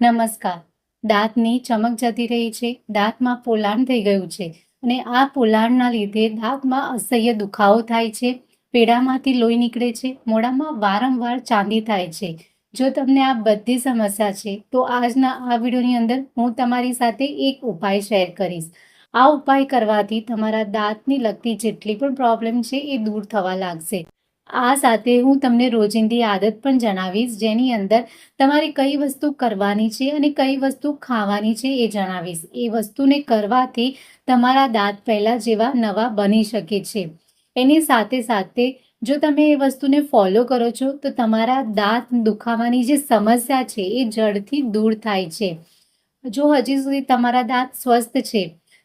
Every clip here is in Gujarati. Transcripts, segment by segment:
નમસ્કાર. દાંતની ચમક જતી રહી છે. દાંતમાં પોલાણ થઈ ગયું છે અને આ પોલાણના લીધે દાંતમાં અસહ્ય દુખાવો થાય છે. પેડામાંથી લોહી નીકળે છે. મોઢામાં વારંવાર ચાંદી થાય છે. જો તમને આ બધી સમસ્યા છે, તો આજના આ વિડીયોની અંદર હું તમારી સાથે એક ઉપાય શેર કરીશ. આ ઉપાય કરવાથી તમારા દાંતની લગતી જેટલી પણ પ્રોબ્લેમ છે, એ દૂર થવા લાગશે. આ સાથે હું તમને રોજિંદી આદત પણ જણાવીશ, જેની અંદર તમારે કઈ વસ્તુ કરવાની છે અને કઈ વસ્તુ ખાવાની છે એ જણાવીશ. એ વસ્તુને કરવાથી તમારા દાંત પહેલાં જેવા નવા બની શકે છે. એની સાથે સાથે જો તમે એ વસ્તુને ફોલો કરો છો, તો તમારા દાંત દુખાવાની જે સમસ્યા છે એ જડથી દૂર થાય છે. જો હજી સુધી તમારા દાંત સ્વસ્થ છે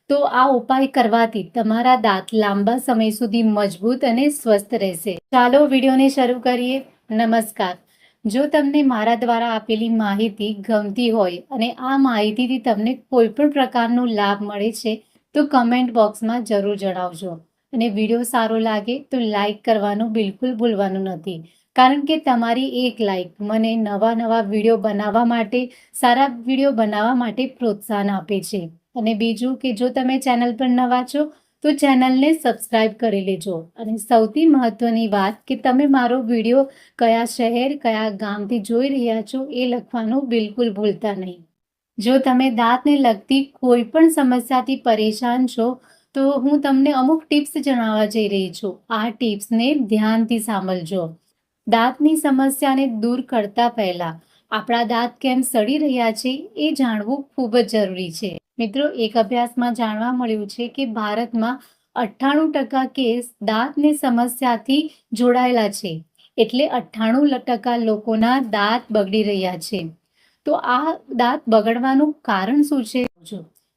તો આ ઉપાય કરવાથી તમારા દાંત લાંબા સમય સુધી મજબૂત અને સ્વસ્થ રહેશે. ચાલો વિડીયોને શરૂ કરીએ. નમસ્કાર. જો તમને મારા દ્વારા આપેલી માહિતી ગમતી હોય અને આ માહિતીથી તમને કોઈ પણ પ્રકારનો લાભ મળે છે, તો કમેન્ટ બોક્સમાં જરૂર જણાવજો. અને વીડિયો સારો લાગે તો લાઈક કરવાનું બિલકુલ ભૂલવાનું નથી. કારણ કે તમારી એક લાઈક મને નવા નવા વીડિયો બનાવવા માટે, સારા વીડિયો બનાવવા માટે પ્રોત્સાહન આપે છે. અને બીજું કે જો તમે ચેનલ પર નવા છો, તો ચેનલને સબસ્ક્રાઇબ કરી લેજો. અને સૌથી મહત્વની વાત કે તમે મારો વીડિયો કયા શહેર, કયા ગામથી જોઈ રહ્યા છો, એ લખવાનું બિલકુલ ભૂલતા નહીં. જો તમે દાંતને લગતી કોઈ પણ સમસ્યાથી પરેશાન છો, તો હું તમને અમુક ટિપ્સ જણાવવા જઈ રહી છું. આ ટિપ્સને ધ્યાનથી સાંભળજો. દાંતની સમસ્યાને દૂર કરતા પહેલા આપણા દાંત કેમ સડી રહ્યા છે એ જાણવું ખૂબ જ જરૂરી છે. મિત્રો, એક અભ્યાસમાં જાણવા મળ્યું છે કે ભારતમાં અઠ્ઠાણું ટકા કેસ દાંતની સમસ્યાથી જોડાયેલા છે. એટલે અઠ્ઠાણું ટકા લોકોના દાંત બગડી રહ્યા છે. તો આ દાંત બગડવાનું કારણ શું છે?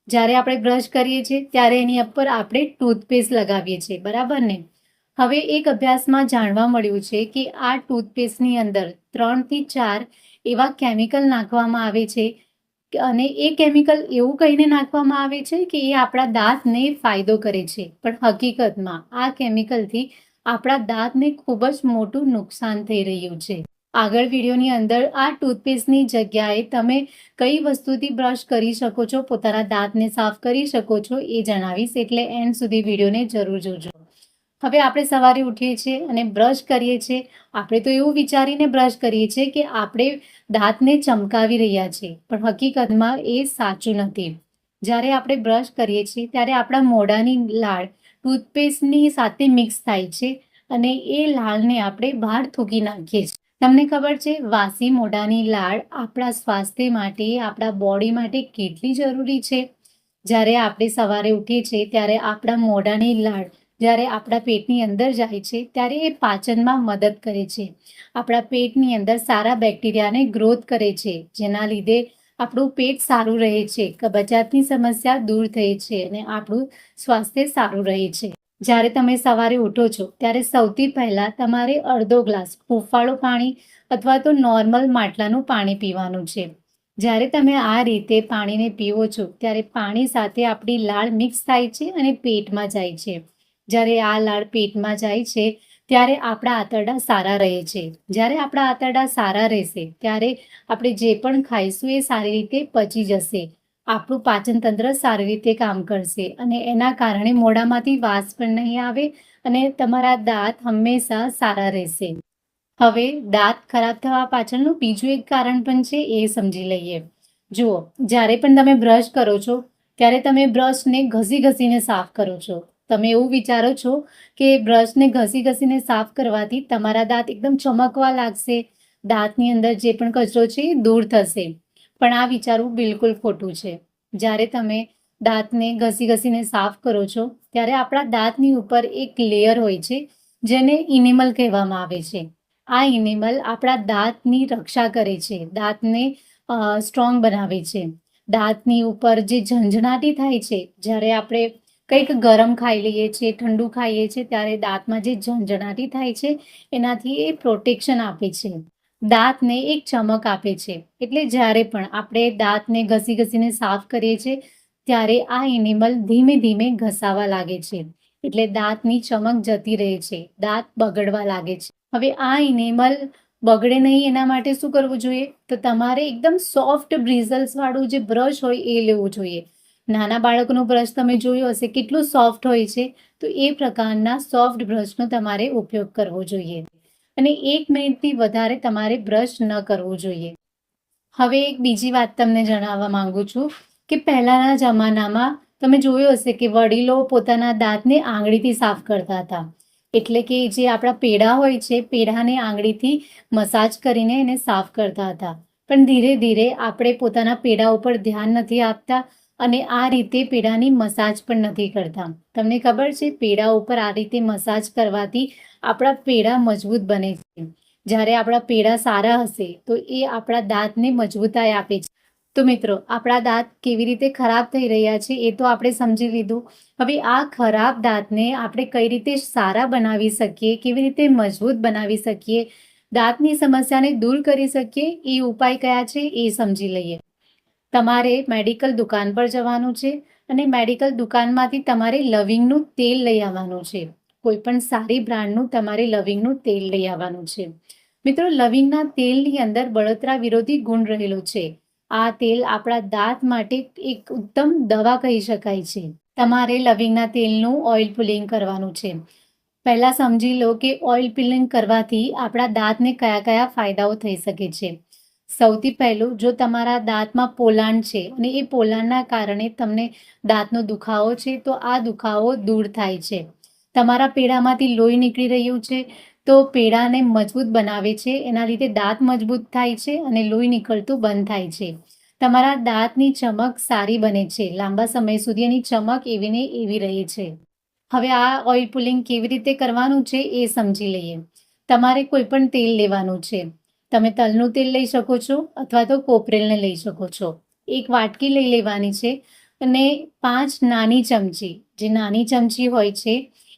જ્યારે આપણે બ્રશ કરીએ છીએ, ત્યારે એની ઉપર આપણે ટૂથપેસ્ટ લગાવીએ છીએ. બરાબર ને? હવે એક અભ્યાસમાં જાણવા મળ્યું છે કે આ ટૂથપેસ્ટની અંદર ત્રણથી ચાર એવા કેમિકલ નાખવામાં આવે છે અને એ કેમિકલ એવું કહીને નાખવામાં આવે છે કે એ આપણા દાંતને ફાયદો કરે છે. પણ હકીકતમાં આ કેમિકલથી આપણા દાંતને ખૂબ જ મોટું નુકસાન થઈ રહ્યું છે. આગળ વિડીયોની અંદર આ ટૂથપેસ્ટની જગ્યાએ તમે કઈ વસ્તુથી બ્રશ કરી શકો છો, પોતાના દાંતને સાફ કરી શકો છો એ જણાવીશ. એટલે એન્ડ સુધી વિડીયોને જરૂર જોજો. હવે આપણે સવારે ઉઠીએ છીએ અને બ્રશ કરીએ છીએ. આપણે તો એવું વિચારીને બ્રશ કરીએ છીએ કે આપણે દાંતને ચમકાવી રહ્યા છીએ. પણ હકીકતમાં એ સાચું નથી. જ્યારે આપણે બ્રશ કરીએ છીએ ત્યારે આપણા મોઢાની લાળ ટૂથપેસ્ટની સાથે મિક્સ થાય છે અને એ લાળને આપણે બહાર થૂકી નાખીએ છીએ. તમને ખબર છે, વાસી મોઢાની લાળ આપણા સ્વાસ્થ્ય માટે, આપણા બોડી માટે કેટલી જરૂરી છે? જ્યારે આપણે સવારે ઉઠીએ છીએ ત્યારે આપણા મોઢાની લાળ જ્યારે આપણા પેટની અંદર જાય છે, ત્યારે એ પાચનમાં મદદ કરે છે. આપણા પેટની અંદર સારા બેક્ટેરિયાને ગ્રોથ કરે છે, જેના લીધે આપણું પેટ સારું રહે છે, કબજિયાતની સમસ્યા દૂર થઈ છે અને આપણું સ્વાસ્થ્ય સારું રહે છે. જ્યારે તમે સવારે ઉઠો છો, ત્યારે સૌથી પહેલાં તમારે અડધો ગ્લાસ હુંફાળું પાણી અથવા તો નોર્મલ માટલાનું પાણી પીવાનું છે. જ્યારે તમે આ રીતે પાણીને પીવો છો, ત્યારે પાણી સાથે આપણી લાળ મિક્સ થાય છે અને પેટમાં જાય છે. જ્યારે આ લાળ પેટમાં જાય છે, ત્યારે આપણા આંતરડા સારા રહે છે. જ્યારે આપણા આંતરડા સારા રહેશે, ત્યારે આપણે જે પણ ખાઈશું એ સારી રીતે પચી જશે. આપણું પાચન તંત્ર સારી રીતે કામ કરશે અને એના કારણે મોઢામાંથી વાસ પણ નહીં આવે અને તમારા દાંત હંમેશા સારા રહેશે. હવે દાંત ખરાબ થવા પાછળનું બીજું એક કારણ પણ છે એ સમજી લઈએ. જુઓ, જ્યારે પણ તમે બ્રશ કરો છો, ત્યારે તમે બ્રશને ઘસી ઘસીને સાફ કરો છો. તમે એવું વિચારો છો કે બ્રશને ઘસી ઘસીને સાફ કરવાથી તમારા દાંત એકદમ ચમકવા લાગશે? દાંતની અંદર જે પણ કચરો છે એ દૂર થશે. પણ આ વિચારવું બિલકુલ ખોટું છે. જ્યારે તમે દાંતને ઘસી ઘસીને સાફ કરો છો, ત્યારે આપણા દાંતની ઉપર એક લેયર હોય છે, જેને ઇનેમલ કહેવામાં આવે છે. આ ઇનેમલ આપણા દાંતની રક્ષા કરે છે. દાંતને સ્ટ્રોંગ બનાવે છે. દાંતની ઉપર જે ઝંઝણાટી થાય છે, જ્યારે આપણે કંઈક ગરમ ખાઈ લઈએ છીએ, ઠંડુ ખાઈએ છીએ, ત્યારે દાંતમાં જે ઝંઝણાટી થાય છે, એનાથી એ પ્રોટેક્શન આપે છે. દાંતને એક ચમક આપે છે. એટલે જ્યારે પણ આપણે દાંતને ઘસી ઘસીને સાફ કરીએ છીએ, ત્યારે આ એનિમલ ધીમે ધીમે ઘસાવા લાગે છે. એટલે દાંતની ચમક જતી રહે છે. દાંત બગડવા લાગે છે. હવે આ એનિમલ બગડે નહીં એના માટે શું કરવું જોઈએ? તો તમારે એકદમ સોફ્ટ બ્રિઝલ્સવાળું જે બ્રશ હોય એ લેવું જોઈએ. નાના બાળકનો બ્રશ તમે જોયો હશે, કેટલું સોફ્ટ હોય છે, તો એ પ્રકારના સોફ્ટ બ્રશનો તમારે ઉપયોગ કરવો જોઈએ. અને એક મિનિટથી વધારે તમારે બ્રશ ન કરવું જોઈએ. હવે એક બીજી વાત તમને જણાવવા માંગુ છું કે પહેલાંના જમાનામાં તમે જોયું હશે કે વડીલો પોતાના દાંતને આંગળીથી સાફ કરતા હતા. એટલે કે જે આપણા પેડા હોય છે પેડાને આંગળીથી મસાજ કરીને એને સાફ કરતા હતા. પણ ધીરે ધીરે આપણે પોતાના પેડા ઉપર ધ્યાન નથી આપતા અને આ રીતે પેડાની મસાજ પણ નથી કરતા. તમને ખબર છે, પેડા ઉપર આ રીતે મસાજ કરવાથી આપણા પેડા મજબૂત બને છે. જ્યારે આપણા પેડા સારા હશે, તો એ આપણા દાંતને મજબૂતાઈ આપે છે. તો મિત્રો, આપણા દાંત કેવી રીતે ખરાબ થઈ રહ્યા છે, એ તો આપણે સમજી લીધું. હવે આ ખરાબ દાંતને આપણે કઈ રીતે સારા બનાવી શકીએ, કેવી રીતે મજબૂત બનાવી શકીએ, દાંતની સમસ્યાને દૂર કરી શકીએ, એ ઉપાય કયા છે, એ સમજી લઈએ. તમારે મેડિકલ દુકાન પર જવાનું છે અને મેડિકલ દુકાનમાંથી તમારે લવિંગનું તેલ લઈ આવવાનું છે. કોઈ પણ સારી બ્રાન્ડનું તમારે લવિંગનું તેલ લઈ આવવાનું છે. મિત્રો, લવિંગના તેલની અંદર બળતરા વિરોધી ગુણ રહેલો છે. આ તેલ આપણા દાંત માટે એક ઉત્તમ દવા કહી શકાય છે. તમારે લવિંગના તેલનું ઓઇલ પુલિંગ કરવાનું છે. પહેલાં સમજી લો કે ઓઇલ પુલિંગ કરવાથી આપણા દાંતને કયા કયા ફાયદાઓ થઈ શકે છે. સૌથી પહેલું, જો તમારા દાંતમાં પોલાણ છે અને એ પોલાણના કારણે તમને દાંતનો દુખાવો છે, તો આ દુખાવો દૂર થાય છે. તમારા પેડામાંથી લોહી નીકળી રહ્યું છે, તો પેડાને મજબૂત બનાવે છે. એના લીધે દાંત મજબૂત થાય છે અને લોહી નીકળતું બંધ થાય છે. તમારા દાંતની ચમક સારી બને છે. લાંબા સમય સુધી એની ચમક એવી ને એવી રહે છે. હવે આ ઓઇલ પુલિંગ કેવી રીતે કરવાનું છે એ સમજી લઈએ. તમારે કોઈ પણ તેલ લેવાનું છે. તમે તલનું તેલ લઈ શકો છો અથવા તો કોપરેલને લઈ શકો છો. એક વાટકી લઈ લેવાની છે અને પાંચ નાની ચમચી, જે નાની ચમચી હોય છે,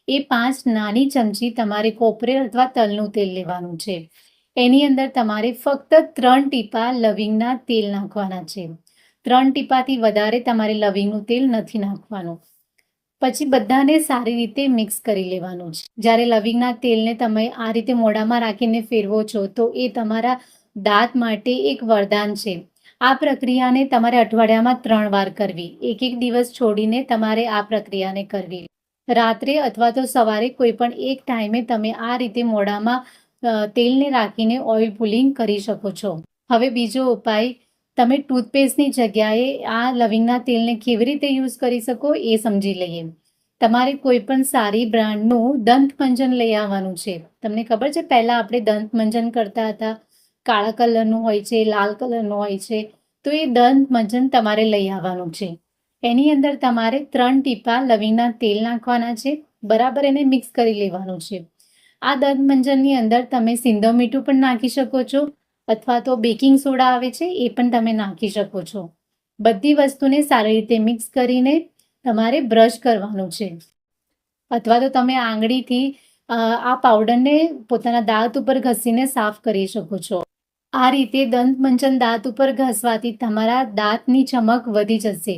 એ પાંચ નાની ચમચી તમારે કોપરેલ અથવા તલનું તેલ લેવાનું છે. એની અંદર તમારે ફક્ત ત્રણ ટીપા લવિંગના તેલ નાખવાના છે. ત્રણ ટીપાથી વધારે તમારે લવિંગનું તેલ નથી નાખવાનું. પછી બધાને સારી રીતે મિક્સ કરી લેવાનું છે. જ્યારે લવિંગના તેલને તમે આ રીતે મોઢામાં રાખીને ફેરવો છો, તો એ તમારા દાંત માટે એક વરદાન છે. આ પ્રક્રિયાને તમારે અઠવાડિયામાં ત્રણ વાર કરવી. એક એક દિવસ છોડીને તમારે આ પ્રક્રિયાને કરવી. રાત્રે અથવા તો સવારે કોઈ પણ એક ટાઈમે તમે આ રીતે મોઢામાં તેલને રાખીને ઓઇલ પુલિંગ કરી શકો છો. હવે બીજો ઉપાય તમે ટૂથપેસ્ટની જગ્યાએ આ લવિંગના તેલને કેવી રીતે યુઝ કરી શકો એ સમજી લઈએ. તમારે કોઈ પણ સારી બ્રાન્ડનું દંતમંજન લઈ આવવાનું છે. તમને ખબર છે, પહેલાં આપણે દંતમંજન કરતા હતા. કાળા કલરનું હોય છે, લાલ કલરનું હોય છે. તો એ દંતમંજન તમારે લઈ આવવાનું છે. એની અંદર તમારે ત્રણ ટીપા લવિંગના તેલ નાખવાના છે. બરાબર એને મિક્સ કરી લેવાનું છે. આ દંતમંજનની અંદર તમે સિંધો મીઠું પણ નાખી શકો છો. અથવા તો બેકિંગ સોડા આવે છે, એ પણ તમે નાખી શકો છો. બધી વસ્તુને સારી રીતે મિક્સ કરીને તમારે બ્રશ કરવાનું છે. અથવા તો તમે આંગળીથી આ પાવડરને પોતાના દાંત ઉપર ઘસીને સાફ કરી શકો છો. આ રીતે દંતમંચન દાંત ઉપર ઘસવાથી તમારા દાંતની ચમક વધી જશે.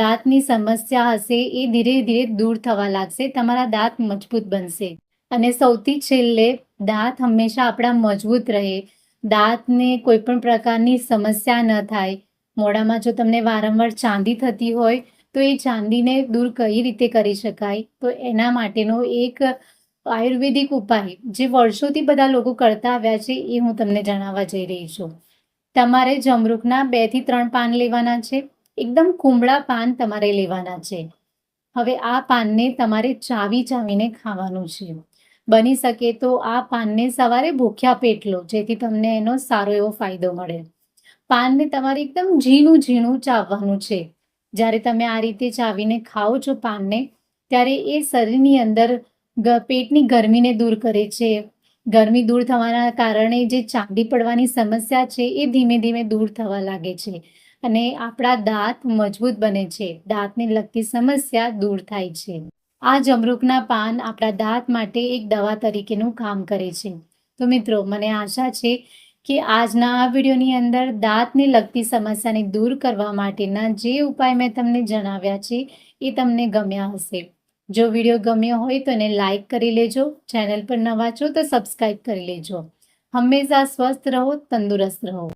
દાંતની સમસ્યા હશે, એ ધીરે ધીરે દૂર થવા લાગશે, તમારા દાંત મજબૂત બનશે. અને સૌથી છેલ્લે, દાંત હંમેશા આપણા મજબૂત રહે. દાંતને કોઈ પણ પ્રકારની સમસ્યા ન થાય. મોઢામાં જો તમને વારંવાર ચાંદી થતી હોય, તો એ ચાંદીને દૂર કઈ રીતે કરી શકાય? તો એના માટેનો એક આયુર્વેદિક ઉપાય, જે વર્ષોથી બધા લોકો કરતા આવ્યા છે, એ હું તમને જણાવવા જઈ રહી છું. તમારે જમરૂખના બેથી ત્રણ પાન લેવાના છે. એકદમ કુમળા પાન તમારે લેવાના છે. હવે આ પાનને તમારે ચાવી ચાવીને ખાવાનું છે. બની શકે તો આ પાનને સવારે ભૂખ્યા પેટ લો, જેથી તમને એનો સારો એવો ફાયદો મળે. પાનને તમારે એકદમ ઝીણું ઝીણું ચાવવાનું છે. જ્યારે તમે આ રીતે ચાવીને ખાઓ છો પાનને, ત્યારે એ શરીરની અંદર પેટની ગરમીને દૂર કરે છે. ગરમી દૂર થવાના કારણે જે ચાંદી પડવાની સમસ્યા છે, એ ધીમે ધીમે દૂર થવા લાગે છે. અને આપણા દાંત મજબૂત બને છે. દાંતને લગતી સમસ્યા દૂર થાય છે. આ જમરૂકના પાન આપણા દાંત માટે એક દવા તરીકેનું કામ કરે છે. તો મિત્રો, મને આશા છે કે આજના આ વિડીયોની અંદર દાંતને લગતી સમસ્યાને દૂર કરવા માટેના જે ઉપાય મેં તમને જણાવ્યા છે એ તમને ગમ્યા હશે. જો વીડિયો ગમ્યો હોય તો એને લાઈક કરી લેજો, ચેનલ પર નવા છો તો સબસ્ક્રાઈબ કરી લેજો. હંમેશા સ્વસ્થ રહો, તંદુરસ્ત રહો.